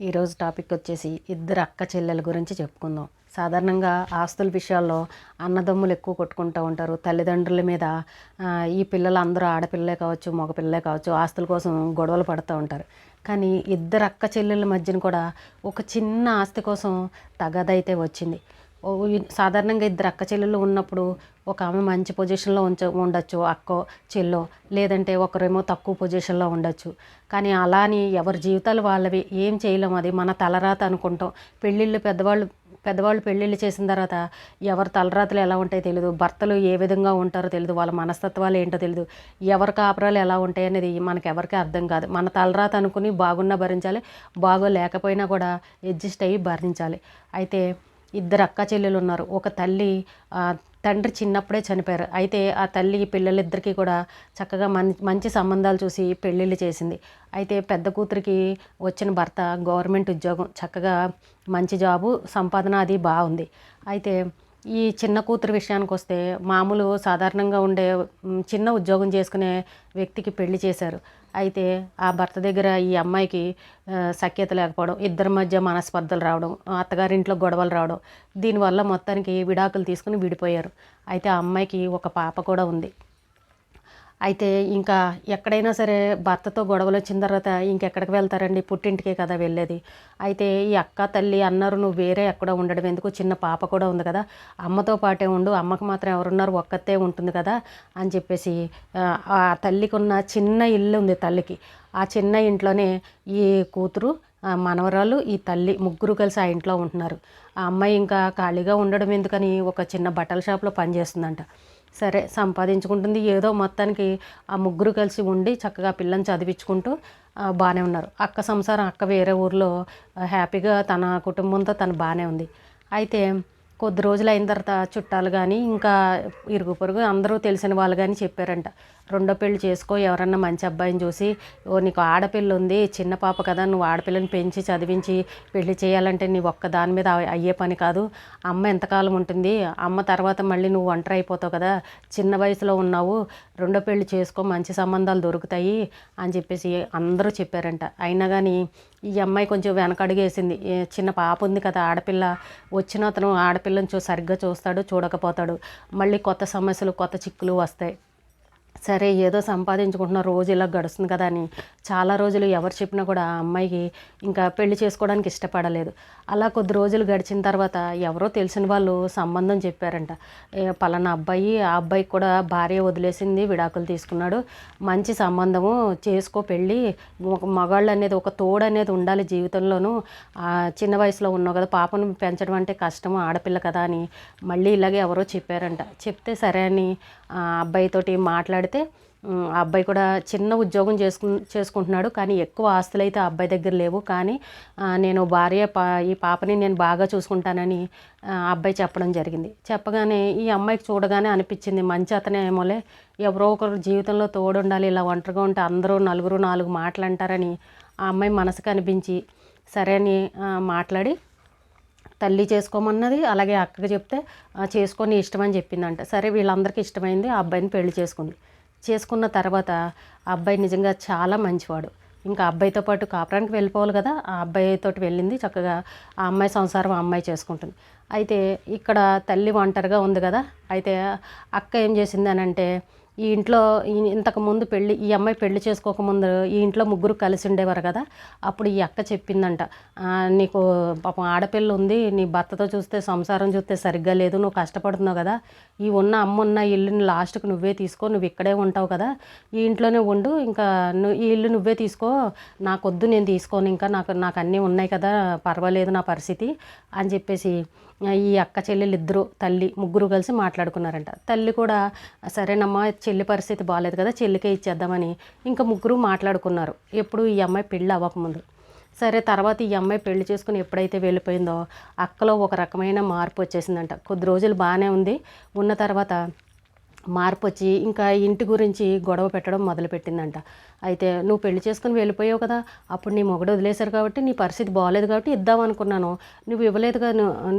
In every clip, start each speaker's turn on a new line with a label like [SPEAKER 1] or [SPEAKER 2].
[SPEAKER 1] ఈరోజు టాపిక్ వచ్చేసి ఇద్దరు అక్క చెల్లెల గురించి చెప్పుకుందాం. సాధారణంగా ఆస్తుల విషయాల్లో అన్నదమ్ములు ఎక్కువ కొట్టుకుంటూ ఉంటారు. తల్లిదండ్రుల మీద ఈ పిల్లలు అందరూ ఆడపిల్లలే కావచ్చు మగపిల్లలే కావచ్చు ఆస్తుల కోసం గొడవలు పడుతూ ఉంటారు. కానీ ఇద్దరు అక్క చెల్లెల మధ్యన కూడా ఒక చిన్న ఆస్తి కోసం తగదైతే వచ్చింది. సాధారణంగా ఇద్దరు అక్క చెల్లెలు ఉన్నప్పుడు ఒక ఆమె మంచి పొజిషన్లో ఉంచ ఉండొచ్చు అక్కో చెల్లో లేదంటే ఒకరేమో తక్కువ పొజిషన్లో ఉండొచ్చు. కానీ అలా అని ఎవరి జీవితాలు వాళ్ళవి ఏం చేయలేం అది మన తలరాత అనుకుంటాం. పెళ్ళిళ్ళు పెద్దవాళ్ళు పెద్దవాళ్ళు పెళ్ళిళ్ళు చేసిన తర్వాత ఎవరి తలరాతలు ఎలా ఉంటాయో తెలియదు భర్తలు ఏ విధంగా ఉంటారో తెలియదు వాళ్ళ మనస్తత్వాలు ఏంటో తెలియదు ఎవరి కాపురాలు ఎలా ఉంటాయి అనేది మనకి ఎవరికి అర్థం కాదు. మన తలరాత అనుకుని బాగున్నా భరించాలి బాగో లేకపోయినా కూడా అడ్జస్ట్ అయ్యి భరించాలి. అయితే ఇద్దరు అక్క చెల్లెలు ఉన్నారు. ఒక తల్లి ఆ, తండ్రి చిన్నప్పుడే చనిపోయారు. అయితే ఆ తల్లి పిల్లలిద్దరికీ కూడా చక్కగా మం మంచి సంబంధాలు చూసి పెళ్ళిళ్ళు చేసింది. అయితే పెద్ద కూతురికి వచ్చిన భర్త గవర్నమెంట్ ఉద్యోగం చక్కగా మంచి జాబు సంపాదన అది బాగుంది. అయితే ఈ చిన్న కూతురు విషయానికి వస్తే మామూలు సాధారణంగా ఉండే చిన్న ఉద్యోగం చేసుకునే వ్యక్తికి పెళ్ళి చేశారు. అయితే ఆ భర్త దగ్గర ఈ అమ్మాయికి సఖ్యత లేకపోవడం ఇద్దరి మధ్య మనస్పర్ధలు రావడం అత్తగారింట్లో గొడవలు రావడం దీనివల్ల మొత్తానికి విడాకులు తీసుకుని విడిపోయారు. అయితే ఆ అమ్మాయికి ఒక పాప కూడా ఉంది. అయితే ఇంకా ఎక్కడైనా సరే భర్తతో గొడవలు వచ్చిన తర్వాత ఇంకెక్కడికి వెళ్తారండి? పుట్టింటికే కదా వెళ్ళేది. అయితే ఈ అక్క తల్లి అన్నారు నువ్వు వేరే ఎక్కడ ఉండడం ఎందుకు? చిన్న పాప కూడా ఉంది కదా. అమ్మతో పాటే ఉండు అమ్మకు మాత్రం ఎవరున్నారు ఒక్కతే ఉంటుంది కదా అని చెప్పేసి ఆ, తల్లికి ఉన్న చిన్న ఇల్లు ఉంది తల్లికి. ఆ చిన్న ఇంట్లోనే ఈ కూతురు మనవరాలు ఈ తల్లి ముగ్గురు కలిసి ఆ ఇంట్లో ఉంటున్నారు. ఆ అమ్మాయి ఇంకా ఖాళీగా ఉండడం ఎందుకని ఒక చిన్న బట్టల షాప్లో పనిచేస్తుందంట. సరే సంపాదించుకుంటుంది. ఏదో మొత్తానికి ఆ ముగ్గురు కలిసి ఉండి చక్కగా పిల్లని చదివించుకుంటూ బాగానే ఉన్నారు. అక్క సంసారం అక్క వేరే ఊర్లో హ్యాపీగా తన కుటుంబంతో తను బాగానే ఉంది. అయితే కొద్ది రోజులు అయిన తర్వాత చుట్టాలు కానీ ఇంకా ఇరుగు పొరుగు అందరూ తెలిసిన వాళ్ళు కానీ చెప్పారంట. రెండో పెళ్ళి చేసుకో ఎవరన్నా మంచి అబ్బాయిని చూసి ఓ నీకు ఆడపిల్ల ఉంది చిన్న పాప కదా నువ్వు ఆడపిల్లని పెంచి చదివించి పెళ్ళి చేయాలంటే నీ ఒక్క దాని మీద అయ్యే- పని కాదు. అమ్మ ఎంతకాలం ఉంటుంది? అమ్మ తర్వాత మళ్ళీ నువ్వు ఒంటరి అయిపోతావు కదా. చిన్న వయసులో ఉన్నావు రెండో పెళ్ళి చేసుకో మంచి సంబంధాలు దొరుకుతాయి అని చెప్పేసి అందరూ చెప్పారంట. అయినా కానీ ఈ అమ్మాయి కొంచెం వెనకడుగేసింది చిన్న పాప ఉంది కదా ఆడపిల్ల వచ్చిన అతను ఆడపిల్ల పిల్లని చూ సరిగ్గా చూస్తాడు చూడకపోతాడు. మళ్ళీ కొత్త సమస్యలు కొత్త చిక్కులు వస్తాయి. సరే ఏదో సంపాదించుకుంటున్న రోజు ఇలా గడుస్తుంది కదా అని చాలా రోజులు ఎవరు చెప్పినా కూడా ఆ అమ్మాయికి ఇంకా పెళ్ళి చేసుకోవడానికి ఇష్టపడలేదు. అలా కొద్ది రోజులు గడిచిన తర్వాత ఎవరో తెలిసిన వాళ్ళు సంబంధం చెప్పారంట. పలానా అబ్బాయి ఆ అబ్బాయికి కూడా భార్య వదిలేసింది విడాకులు తీసుకున్నాడు. మంచి సంబంధము చేసుకో పెళ్ళి. ఒక మగాళ్ళు అనేది ఒక తోడు అనేది ఉండాలి జీవితంలోనూ. చిన్న వయసులో ఉన్నావు కదా పాపను పెంచడం అంటే కష్టము ఆడపిల్ల కదా అని మళ్ళీ ఇలాగే ఎవరో చెప్పారంట. చెప్తే సరే అని అబ్బాయితోటి మాట్లాడితే ఆ అబ్బాయి కూడా చిన్న ఉద్యోగం చేసుకు చేసుకుంటున్నాడు కానీ ఎక్కువ ఆస్తులు అయితే ఆ అబ్బాయి దగ్గర లేవు. కానీ నేను భార్య పా ఈ పాపని నేను బాగా చూసుకుంటానని ఆ అబ్బాయి చెప్పడం జరిగింది. చెప్పగానే ఈ అమ్మాయికి చూడగానే అనిపించింది మంచి అతనే ఏమోలే ఎవరో ఒకరు జీవితంలో తోడుండాలి ఇలా ఒంటరిగా ఉంటే అందరూ నలుగురు నాలుగు మాటలు అంటారని ఆ అమ్మాయి మనసుకు అనిపించి సరే అని మాట్లాడి తల్లి చేసుకోమన్నది అలాగే అక్కకి చెప్తే చేసుకొని ఇష్టం అని చెప్పిందంట. సరే వీళ్ళందరికీ ఇష్టమైంది ఆ అబ్బాయిని పెళ్ళి చేసుకుంది. చేసుకున్న తర్వాత ఆ అబ్బాయి నిజంగా చాలా మంచివాడు. ఇంకా అబ్బాయితో పాటు కాపురానికి వెళ్ళిపోవాలి కదా ఆ అబ్బాయితో వెళ్ళింది చక్కగా ఆ అమ్మాయి సంసారం ఆ అమ్మాయి చేసుకుంటుంది. అయితే ఇక్కడ తల్లి ఒంటరిగా ఉంది కదా అయితే అక్క ఏం చేసింది అని అంటే ఈ ఇంట్లో ఇంతకుముందు ఇంతకు ముందు ఈ అమ్మాయి పెళ్ళి చేసుకోకముందు ఈ ఇంట్లో ముగ్గురు కలిసి ఉండేవారు కదా అప్పుడు ఈ అక్క చెప్పిందంట నీకు పాపం ఆడపిల్ల ఉంది నీ భర్తతో చూస్తే సంసారం చూస్తే సరిగ్గా లేదు నువ్వు కష్టపడుతున్నావు కదా ఈ ఉన్న అమ్మ ఉన్న ఇల్లుని లాస్ట్కి నువ్వే తీసుకో నువ్వు ఇక్కడే ఉంటావు కదా ఈ ఇంట్లోనే ఉండు ఇంకా నువ్వు ఈ ఇల్లు నువ్వే తీసుకో నాకొద్దు నేను తీసుకోను ఇంకా నాకు నాకు అన్నీ ఉన్నాయి కదా పర్వాలేదు నా పరిస్థితి అని చెప్పేసి ఈ అక్క చెల్లెలు ఇద్దరు తల్లి ముగ్గురు కలిసి మాట్లాడుకున్నారంట. తల్లి కూడా సరేనమ్మా చెల్లి పరిస్థితి బాగాలేదు కదా చెల్లికే ఇచ్చేద్దామని ఇంకా ముగ్గురు మాట్లాడుకున్నారు. ఎప్పుడు ఈ అమ్మాయి పెళ్ళి అవ్వకముందు. సరే తర్వాత ఈ అమ్మాయి పెళ్ళి చేసుకుని ఎప్పుడైతే వెళ్ళిపోయిందో అక్కలో ఒక రకమైన మార్పు వచ్చేసిందంట. కొద్ది రోజులు బాగానే ఉంది. ఉన్న తర్వాత మార్పు వచ్చి ఇంకా ఇంటి గురించి గొడవ పెట్టడం మొదలుపెట్టిందంట. అయితే నువ్వు పెళ్ళి చేసుకుని వెళ్ళిపోయావు కదా అప్పుడు నీ మొగడు వదిలేశారు కాబట్టి నీ పరిస్థితి బాగాలేదు కాబట్టి ఇద్దాం అనుకున్నాను. నువ్వు ఇవ్వలేదు కదా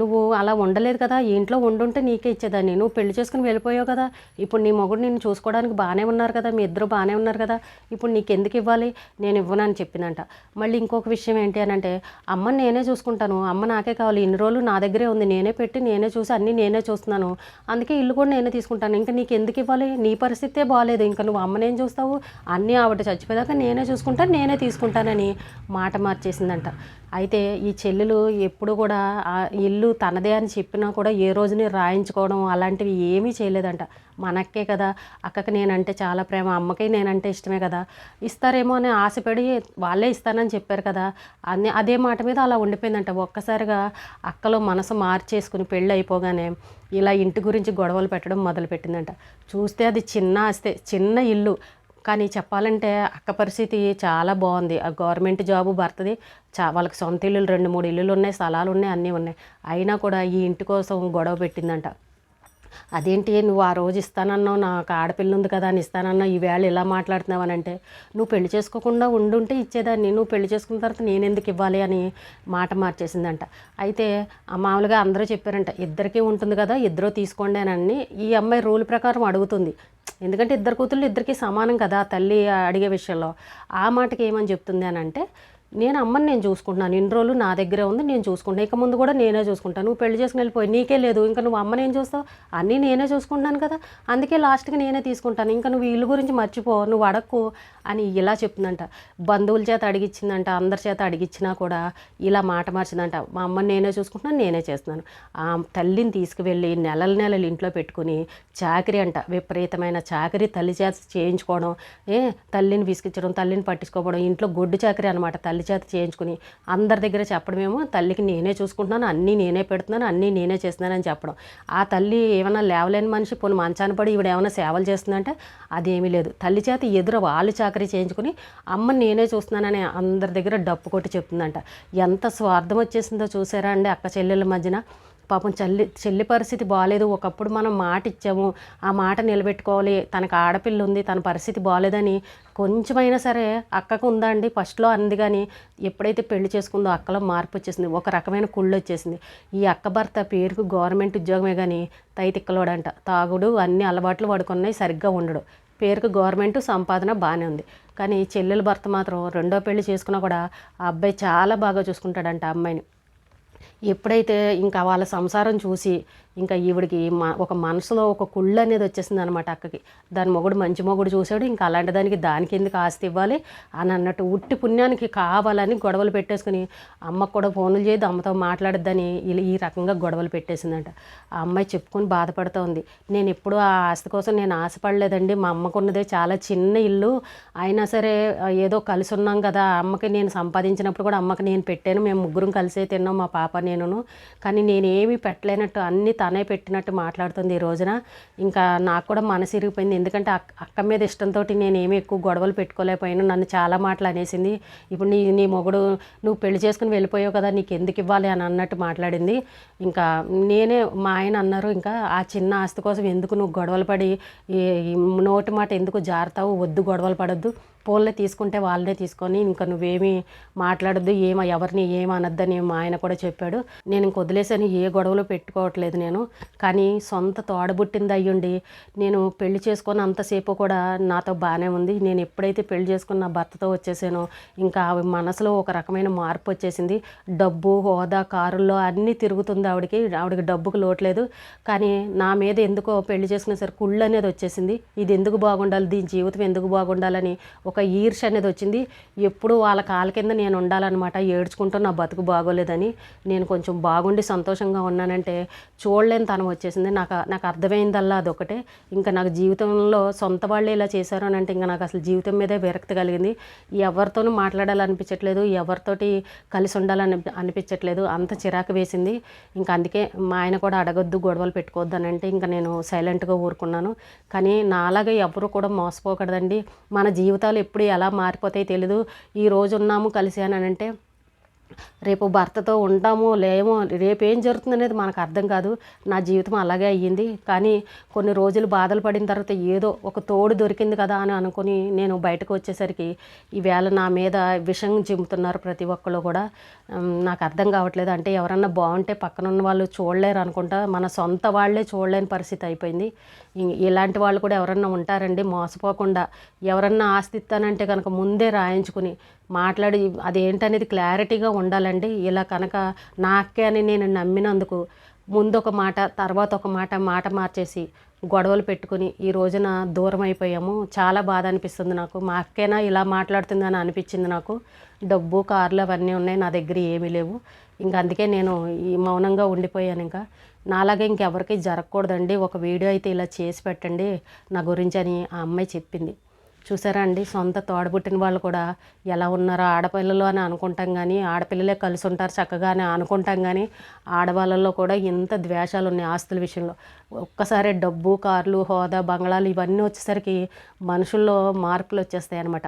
[SPEAKER 1] నువ్వు అలా ఉండలేదు కదా ఇంట్లో ఉండుంటే నీకే ఇచ్చేదాన్ని. నువ్వు పెళ్ళి చేసుకుని వెళ్ళిపోయావు కదా ఇప్పుడు నీ మొగుడు నిన్ను చూసుకోవడానికి బాగానే ఉన్నారు కదా మీ ఇద్దరు బాగానే ఉన్నారు కదా ఇప్పుడు నీకు ఎందుకు ఇవ్వాలి? నేను ఇవ్వను అని చెప్పిందంట. మళ్ళీ ఇంకొక విషయం ఏంటి అని అంటే అమ్మని నేనే చూసుకుంటాను. అమ్మ నాకే కావాలి. ఇన్ని రోజులు నా దగ్గరే ఉంది. నేనే పెట్టి నేనే చూసి అన్నీ నేనే చూస్తున్నాను. అందుకే ఇల్లు కూడా నేనే తీసుకుంటాను. ఇంకా నీకు ఎందుకు ఇవ్వాలి? నీ పరిస్థితే బాగాలేదు ఇంకా నువ్వు అమ్మనేం చూస్తావు? అన్నీ ఆవిడ చచ్చిపోయాక నేనే చూసుకుంటాను నేనే తీసుకుంటానని మాట మార్చేసిందంట. అయితే ఈ చెల్లెలు ఎప్పుడు కూడా ఆ ఇల్లు తనదే అని చెప్పినా కూడా ఏ రోజుని రాయించుకోవడం అలాంటివి ఏమీ చేయలేదంట. మనక్కే కదా అక్కకి నేనంటే చాలా ప్రేమ అమ్మకి నేనంటే ఇష్టమే కదా. ఇస్తారేమో అని ఆశపడి వాళ్ళే ఇస్తానని చెప్పారు కదా. అన్ని అదే మాట మీద అలా ఉండిపోయిందంట. ఒక్కసారిగా అక్కలో మనసు మార్చేసుకుని పెళ్ళి అయిపోగానే ఇలా ఇంటి గురించి గొడవలు పెట్టడం మొదలుపెట్టిందంట. చూస్తే అది చిన్న ఆస్తే చిన్న ఇల్లు. కానీ చెప్పాలంటే అక్క పరిస్థితి చాలా బాగుంది. ఆ గవర్నమెంట్ జాబు భర్తది. చా వాళ్ళకి సొంత ఇల్లులు రెండు మూడు ఇల్లులు ఉన్నాయి స్థలాలు ఉన్నాయి అన్నీ ఉన్నాయి. అయినా కూడా ఈ ఇంటి కోసం గొడవ పెట్టిందంట. అదేంటి నువ్వు ఆ రోజు ఇస్తానన్నావు నాకు ఆడపిల్ల ఉంది కదా అని ఇస్తానన్నావు ఈవేళ ఇలా మాట్లాడుతున్నావు అని అంటే నువ్వు పెళ్ళి చేసుకోకుండా ఉండుంటే ఇచ్చేదాన్ని నువ్వు పెళ్ళి చేసుకున్న తర్వాత నేను ఎందుకు ఇవ్వాలి? అని మాట మార్చేసిందంట. అయితే ఆ మామూలుగా అందరూ చెప్పారంట ఇద్దరికీ ఉంటుంది కదా ఇద్దరు తీసుకోండి అని అన్ని ఈ అమ్మాయి రూల్ ప్రకారం అడుగుతుంది. ఎందుకంటే ఇద్దరు కూతుళ్ళు ఇద్దరికి సమానం కదా తల్లి అడిగే విషయంలో. ఆ మాటకి ఏమని చెప్తుంది అని అంటే నేను అమ్మని నేను చూసుకుంటున్నాను. ఇన్ని రోజులు నా దగ్గరే ఉంది నేను చూసుకుంటాను ఇక ముందు కూడా నేనే చూసుకుంటాను. నువ్వు పెళ్ళి చేసుకుని వెళ్ళిపోయి నీకే లేదు. ఇంకా నువ్వు అమ్మని ఏం చూస్తావు? అన్నీ నేనే చూసుకుంటున్నాను కదా. అందుకే లాస్ట్కి నేనే తీసుకుంటాను. ఇంకా నువ్వు ఇల్లు గురించి మర్చిపో నువ్వు అడక్కు అని ఇలా చెప్తుందంట. బంధువుల చేత అడిగిచ్చిందంట అందరి చేత అడిగిచ్చినా కూడా ఇలా మాట మార్చిందంట. మా అమ్మని నేనే చూసుకుంటున్నాను నేనే చేస్తున్నాను. ఆ తల్లిని తీసుకువెళ్ళి నెలల నెలలు ఇంట్లో పెట్టుకుని చాకరీ అంట. విపరీతమైన చాకరీ తల్లి చేత చేయించుకోవడం. ఏ తల్లిని విసిగించడం తల్లిని పట్టించుకోవడం ఇంట్లో గొడ్డు చాకరీ అనమాట తల్లి తల్లి చేత చేయించుకుని అందరి దగ్గర చెప్పడమేమో తల్లికి నేనే చూసుకుంటున్నాను అన్నీ నేనే పెడుతున్నాను అన్నీ నేనే చేస్తున్నానని చెప్పడం. ఆ తల్లి ఏమైనా లేవలేని మనిషి పోనీ మంచాన పడి ఈవిడ ఏమైనా సేవలు చేస్తుందంటే అదేమీ లేదు. తల్లి చేత ఎదురు వాళ్ళు చాకరీ చేయించుకుని అమ్మని నేనే చూస్తున్నానని అందరి దగ్గర డప్పు కొట్టి చెప్తుందంట. ఎంత స్వార్థం వచ్చేసిందో చూసారా అండి అక్క చెల్లెల మధ్యన? పాపం చెల్లి చెల్లి పరిస్థితి బాగాలేదు ఒకప్పుడు మనం మాట ఇచ్చాము. ఆ మాట నిలబెట్టుకోవాలి. తనకు ఆడపిల్ల ఉంది తన పరిస్థితి బాగాలేదని కొంచెమైనా సరే అక్కకు ఉందా అండి ఫస్ట్లో అంది కానీ ఎప్పుడైతే పెళ్ళి చేసుకుందో అక్కలో మార్పు వచ్చేసింది. ఒక రకమైన కుళ్ళు వచ్చేసింది. ఈ అక్క భర్త పేరుకు గవర్నమెంట్ ఉద్యోగమే కానీ తైతిక్కలోడంట. తాగుడు అన్ని అలవాట్లు వాడుకున్నాయి సరిగ్గా ఉండడు. పేరుకు గవర్నమెంట్ సంపాదన బాగానే ఉంది. కానీ చెల్లెల భర్త మాత్రం రెండో పెళ్ళి చేసుకున్నా కూడా ఆ అబ్బాయి చాలా బాగా చూసుకుంటాడంట అమ్మాయిని. ఎప్పుడైతే ఇంకా వాళ్ళ సంసారం చూసి ఇంకా ఈవిడికి ఒక మనసులో ఒక కుళ్ళు అనేది వచ్చేసింది అనమాట అక్కకి. దాని మొగుడు మంచి మొగుడు చూశాడు ఇంకా అలాంటి దానికి దానికి ఎందుకు ఆస్తి ఇవ్వాలి అని అన్నట్టు ఉట్టి పుణ్యానికి కావాలని గొడవలు పెట్టేసుకుని అమ్మకు కూడా ఫోన్లు చేయదు అమ్మతో మాట్లాడద్దని ఈ రకంగా గొడవలు పెట్టేసిందంట. ఆ అమ్మాయి చెప్పుకొని బాధపడుతూ ఉంది. నేను ఎప్పుడూ ఆ ఆస్తి కోసం నేను ఆశపడలేదండి. మా అమ్మకున్నదే చాలా చిన్న ఇల్లు. అయినా సరే ఏదో కలిసి ఉన్నాం కదా అమ్మకి నేను సంపాదించినప్పుడు కూడా అమ్మకి నేను పెట్టాను. మేము ముగ్గురం కలిసే తిన్నాం. మా పాపని నేనును. కానీ నేనేమి పెట్టలేనట్టు అన్నీ తనే పెట్టినట్టు మాట్లాడుతుంది ఈ రోజున. ఇంకా నాకు కూడా మనసు ఇరిగిపోయింది. ఎందుకంటే అక్క అక్క మీద ఇష్టంతో నేను ఏమి ఎక్కువ గొడవలు పెట్టుకోలేకపోయాను. నన్ను చాలా మాటలు అనేసింది. ఇప్పుడు నీ నీ మొగుడు నువ్వు పెళ్ళి చేసుకుని వెళ్ళిపోయావు కదా నీకు ఎందుకు ఇవ్వాలి అని అన్నట్టు మాట్లాడింది. ఇంకా నేనే మా ఆయన అన్నారు ఇంకా ఆ చిన్న ఆస్తి కోసం ఎందుకు నువ్వు గొడవలు పడి నోటి మాట ఎందుకు జారుతావు? వద్దు గొడవలు పడొద్దు. ఫోన్లే తీసుకుంటే వాళ్ళనే తీసుకొని ఇంకా నువ్వేమీ మాట్లాడద్దు ఏమ ఎవరిని ఏం అనొద్దని మా ఆయన కూడా చెప్పాడు. నేను ఇంక వదిలేసాను ఏ గొడవలు పెట్టుకోవట్లేదు నేను. కానీ సొంత తోడబుట్టింది అయ్యుండి నేను పెళ్ళి చేసుకొని అంతసేపు కూడా నాతో బాగానే ఉంది. నేను ఎప్పుడైతే పెళ్ళి చేసుకున్న నా భర్తతో వచ్చేసానో ఇంకా ఆవిడ మనసులో ఒక రకమైన మార్పు వచ్చేసింది. డబ్బు హోదా కారుల్లో అన్నీ తిరుగుతుంది ఆవిడకి. ఆవిడకి డబ్బుకు లోట్లేదు. కానీ నా మీద ఎందుకో పెళ్ళి చేసుకునే సరే కుళ్ళు అనేది వచ్చేసింది. ఇది ఎందుకు బాగుండాలి? దీని జీవితం ఎందుకు బాగుండాలని ఒక ఒక ఈర్ష అనేది వచ్చింది. ఎప్పుడు వాళ్ళ కాళ్ళ కింద నేను ఉండాలన్నమాట. ఏడ్చుకుంటూ నా బతుకు బాగోలేదని నేను కొంచెం బాగుండి సంతోషంగా ఉన్నానంటే చూడలేని తనం వచ్చేసింది. నాకు నాకు అర్థమైందల్లా అదొకటే ఇంకా నాకు జీవితంలో సొంత వాళ్ళే ఇలా చేశారు అని అంటే ఇంకా నాకు అసలు జీవితం మీదే విరక్తి కలిగింది. ఎవరితోనూ మాట్లాడాలనిపించట్లేదు. ఎవరితోటి కలిసి ఉండాలని అనిపించట్లేదు. అంత చిరాకు వేసింది. ఇంకా అందుకే మా ఆయన కూడా అడగొద్దు గొడవలు పెట్టుకోవద్దు అని అంటే ఇంకా నేను సైలెంట్గా ఊరుకున్నాను. కానీ నాలాగా ఎవరు కూడా మోసపోకూడదండి. మన జీవితాలు ఎప్పుడు ఎలా మారిపోతాయి తెలీదు. ఈ రోజు ఉన్నాము కలిసి అని అంటే రేపు భర్తతో ఉంటామో లేమో రేపు ఏం జరుగుతుంది అనేది మనకు అర్థం కాదు. నా జీవితం అలాగే అయ్యింది. కానీ కొన్ని రోజులు బాధలు పడిన తర్వాత ఏదో ఒక తోడు దొరికింది కదా అని అనుకుని నేను బయటకు వచ్చేసరికి ఈవేళ నా మీద విషం చిమ్ముతున్నారు ప్రతి ఒక్కళ్ళు కూడా. నాకు అర్థం కావట్లేదు. అంటే ఎవరన్నా బాగుంటే పక్కన ఉన్న వాళ్ళు చూడలేరు అనుకుంటా. మన సొంత వాళ్ళే చూడలేని పరిస్థితి అయిపోయింది. ఇలాంటి వాళ్ళు కూడా ఎవరన్నా ఉంటారండి. మోసపోకుండా ఎవరన్నా ఆస్తి ఇస్తానంటే కనుక ముందే రాయించుకుని మాట్లాడి అదేంటనేది క్లారిటీగా ఉండాలండి. ఇలా కనుక నాకే అని నేను నమ్మినందుకు ముందు ఒక మాట తర్వాత ఒక మాట మాట మార్చేసి గొడవలు పెట్టుకుని ఈ రోజున దూరం అయిపోయాము చాలా బాధ అనిపిస్తుంది నాకు. మా అక్కేనా ఇలా మాట్లాడుతుందని అనిపించింది నాకు. డబ్బు కార్లు అవన్నీ ఉన్నాయి నా దగ్గర ఏమీ లేవు. ఇంకా అందుకే నేను ఈ మౌనంగా ఉండిపోయాను ఇంకా. నాలాగే ఇంకెవరికి జరగకూడదండి. ఒక వీడియో అయితే ఇలా చేసి పెట్టండి. నా గురించి అని ఆ అమ్మాయి చెప్పింది. చూసారా అండి? సొంత తోడబుట్టిన వాళ్ళు కూడా ఎలా ఉన్నారో ఆడపిల్లలు అని అనుకుంటాం కానీ ఆడపిల్లలే కలిసి ఉంటారు చక్కగా అని అనుకుంటాం కానీ ఆడవాళ్ళలో కూడా ఇంత ద్వేషాలు ఉన్నాయి ఆస్తుల విషయంలో. ఒక్కసారి డబ్బు కార్లు హోదా బంగ్లాలు ఇవన్నీ వచ్చేసరికి మనుషుల్లో మార్పులు వచ్చేస్తాయి అన్నమాట.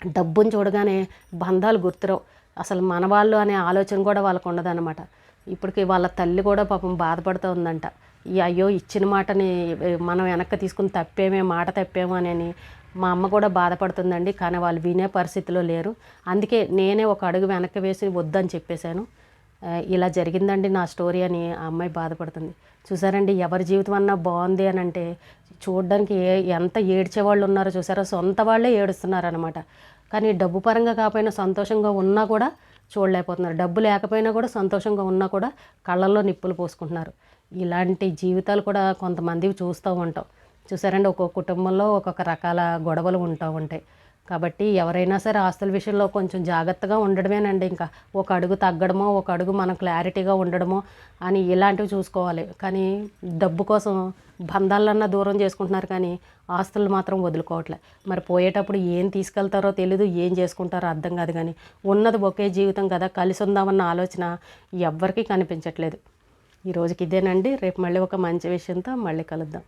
[SPEAKER 1] డబ్బుని చూడగానే బంధాలు గుర్తురావు. అసలు మన వాళ్ళు అనే ఆలోచన కూడా వాళ్ళకు ఉండదన్నమాట. ఇప్పటికి వాళ్ళ తల్లి కూడా పాపం బాధపడుతూ ఉందంట. ఈ అయ్యో ఇచ్చిన మాటని మనం వెనక్కి తీసుకుని తప్పేమే మాట తప్పేమో అని మా అమ్మ కూడా బాధపడుతుందండి కానీ వాళ్ళు వినే పరిస్థితిలో లేరు. అందుకే నేనే ఒక అడుగు వెనక్కి వేసి వద్దని చెప్పేశాను. ఇలా జరిగిందండి నా స్టోరీ అని ఆ అమ్మాయి బాధపడుతుంది. చూసారండి ఎవరి జీవితం అన్నా బాగుంది అని అంటే చూడడానికి ఏ ఎంత ఏడ్చేవాళ్ళు ఉన్నారో చూసారో? సొంత వాళ్ళే ఏడుస్తున్నారు అనమాట కానీ డబ్బు పరంగా కాకపోయినా సంతోషంగా ఉన్నా కూడా చూడలేకపోతున్నారు. డబ్బు లేకపోయినా కూడా సంతోషంగా ఉన్నా కూడా కళ్ళల్లో నిప్పులు పోసుకుంటున్నారు. ఇలాంటి జీవితాలు కూడా కొంతమంది చూస్తూ ఉంటాం. చూసారండి ఒక్కొక్క కుటుంబంలో ఒక్కొక్క రకాల గొడవలు ఉంటూ ఉంటాయి. కాబట్టి ఎవరైనా సరే ఆస్తుల విషయంలో కొంచెం జాగ్రత్తగా ఉండడమేనండి. ఇంకా ఒక అడుగు తగ్గడమో ఒక అడుగు మనం క్లారిటీగా ఉండడమో అని ఇలాంటివి చూసుకోవాలి. కానీ డబ్బు కోసం బంధాలన్నా దూరం చేసుకుంటున్నారు కానీ ఆస్తులు మాత్రం వదులుకోవట్లే. మరి పోయేటప్పుడు ఏం తీసుకెళ్తారో తెలీదు ఏం చేసుకుంటారో అర్థం కాదు కానీ ఉన్నది ఒకే జీవితం కదా కలిసి ఉందామన్న ఆలోచన ఎవ్వరికీ కనిపించట్లేదు. ఈ రోజుకి ఇదేనండి. రేపు మళ్ళీ ఒక మంచి విషయంతో మళ్ళీ కలుద్దాం.